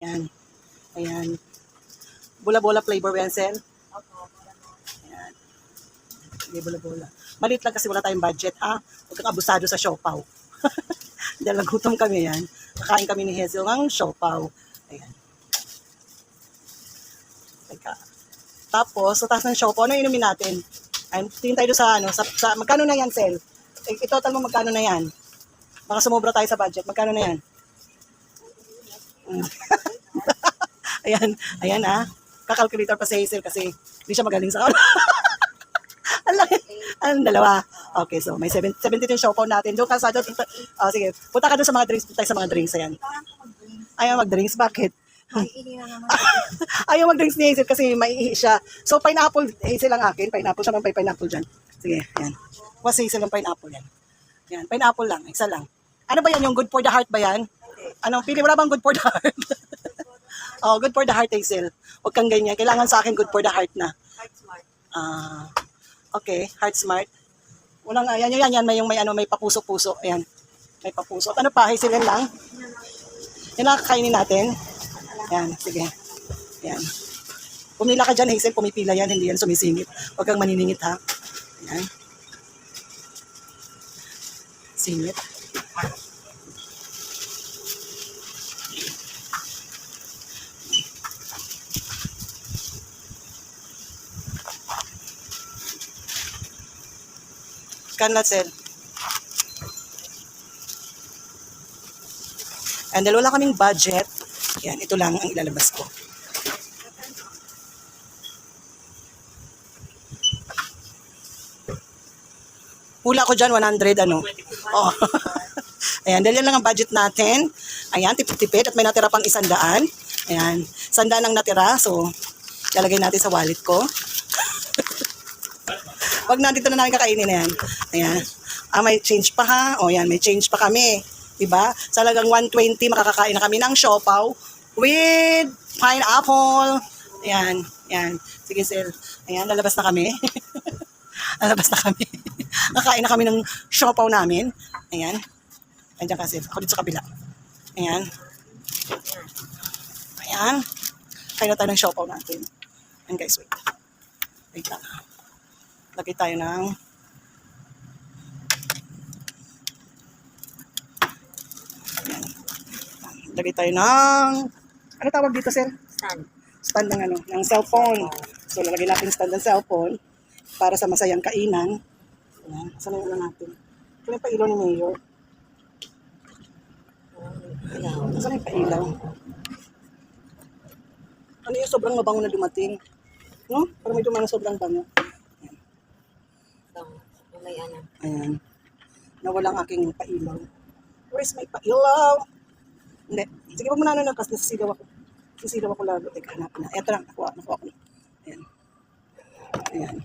Ayan. Ayan. Bola-bola flavor yan, Sel? Ayan. Hindi bola-bola. Maliit lang kasi wala tayong budget, ha? Huwag kang abusado sa siopaw. Dahil nagutom kami yan. Kakain kami ni Hazel ng siopaw. Ayan. Teka. Tapos, sa taas ng siopaw, ano inumin natin? Ayan, tingin tayo sa, ano, sa, sa, magkano na yan, Sel? I- I-total mo magkano na yan? Baka sumobra tayo sa budget. Magkano na yan? Mm. ayan, ayan ah. Kakalculator pa si Hazel kasi hindi siya magaling sa Ang laki. Ang dalawa. Okay, so may 7, 72 yung siopaw natin. Doon ka sa doon. Oh, sige. Punta ka doon sa mga drinks. Punta sa mga drinks. Ayan. Ayaw mag-drinks. Bakit? Ayaw mag-drinks ni Hazel kasi maiihi siya. So, pineapple. Hazel ang akin. Pineapple. Siya may pineapple dyan. Sige, yan. Was Hazel ang pineapple yan. Yan, pineapple lang. Isa lang. Ano ba yan? Yung good for the heart ba yan? Ano, pili wala bang good for the heart? Oh, good for the heart, Hazel. Huwag kang ganyan. Kailangan sa akin good for the heart na. Ah, okay, heart smart. Walang, ayan, yan, yan, may, yung may, ano, may papuso-puso. Ayan, may papuso. Ano pa, Hazel, yan lang? Yan lang kakainin natin. Ayan, sige. Ayan. Pumila ka dyan, Hazel, pumipila yan, hindi yan sumisingit. Huwag kang maniningit, ha? Ayan. Singit. Kan Latsel. And dahil wala kaming budget, yan, ito lang ang ilalabas ko. Hula ko dyan, 100 ano. Oh. Ayan, dahil yan lang ang budget natin. Ayan, tipid-tipid at may natira pang isandaan. Ayan, sandaan ang natira. So, lalagay natin sa wallet ko. Pag nandito na namin kakainin na yan. Ayan. Ah, may change pa ha. O yan, may change pa kami. Diba? Sa lagang 120, makakakain na kami ng siopaw with pineapple. Ayan. Ayan. Sige, Sel. Ayan, lalabas na kami. lalabas na kami. Kakain na kami ng siopaw namin. Ayan. Andiyan ka, Sel. Ako dito sa kabila. Ayan. Ayan. Kain na tayo ng siopaw natin. Ayan, guys, wait. Wait lang. Lagay tayo ng Ayan. Lagay tayo ng ano tawag dito, sir? Stand. Stand ng ano, ng cellphone. So, lalagay natin stand ng cellphone para sa masayang kainan. Ayan. Saan na lang natin? Ito yung pailaw ni Mayor. Saan yung pailaw? Ano yung sobrang mabango na dumating? No? Parang may dumaan na sobrang bango. Ito. May ano. Ayan. Nawala ang aking pailaw. Where's my pailaw? Hindi. Sige, wag mo na ano kasi nasisigaw ako. Nasisigaw ako lalo. Teka, hanapin na. Eto na, nakuha, nakuha ko na. Ayan. Ayan.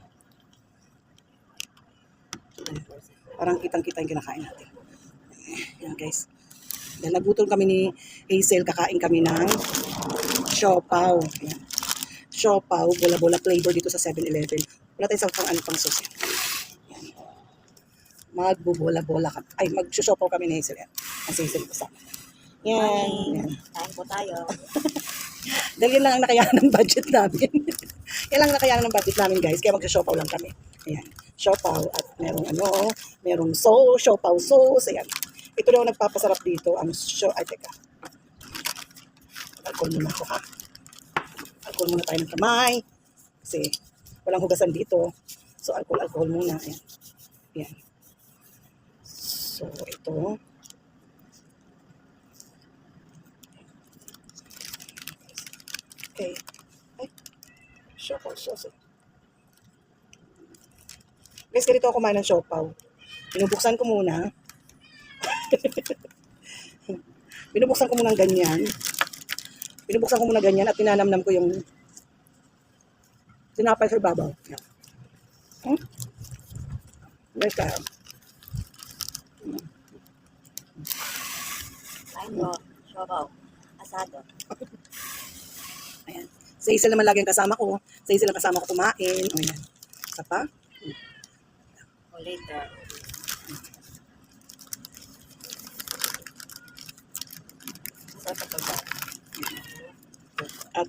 Parang kitang-kita yung kinakain natin. Ayan, guys. Dahil nagutom kami ni Hazel, kakain kami ng siopaw. Ayan. Siopaw, bola-bola flavor dito sa 7-Eleven. Wala tayong sa pang ano pang sauce. Magbubola-bola ka. Ay, magsusopaw kami ni Hazel yan. Ang Hazel ko sa Yan. yan. Kain po tayo. Dahil yan lang ang nakayanan ng budget namin. yan lang ang nakayanan ng budget namin, guys. Kaya magsusopaw lang kami. Ayan. Siopaw at merong ano, merong sauce, siopaw sauce. Ayan. Ito daw nagpapasarap dito. Ang sio... Ay, teka. Alcohol muna ako, ha? Alcohol muna tayo ng kamay. Kasi walang hugasan dito. So, alcohol, alcohol muna. Ayan. Ayan. So, ito. Okay. Ay. Sauce. eh. Guys, ganito ako kumain ng siopaw. Binubuksan ko muna. Binubuksan ko muna ganyan. Binubuksan ko muna ganyan at tinanamnam ko yung tinapay sa ibabaw. Yan. Hmm? Guys, ah, Kain po. Siopaw. Asado. Ayan. Sa isa naman lagi ang kasama ko. Sa isa lang kasama ko kumain. O yan. Isa pa. O later. At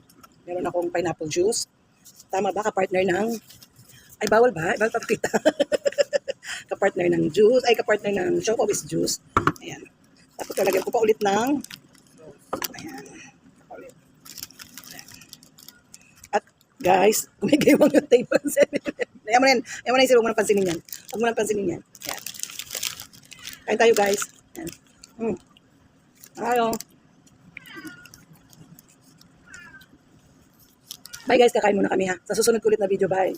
meron akong pineapple juice. Tama ba? Kapartner ng... Ay, bawal ba? Bawal papakita. kapartner ng juice. Ay, kapartner ng Chocowis juice. Ayan. Tapos talagyan ko pa ulit ng... Ayan. Ulit. At guys, gumigiwang yung table sa Ayan mo na yan. Ayan mo na yung. Huwag mo nang pansinin yan. Huwag mo nang pansinin yan. Ayan. Kain tayo guys. Ayan. Mm. Tayo. Bye guys, kakain muna kami ha. Sa susunod ulit na video, bye.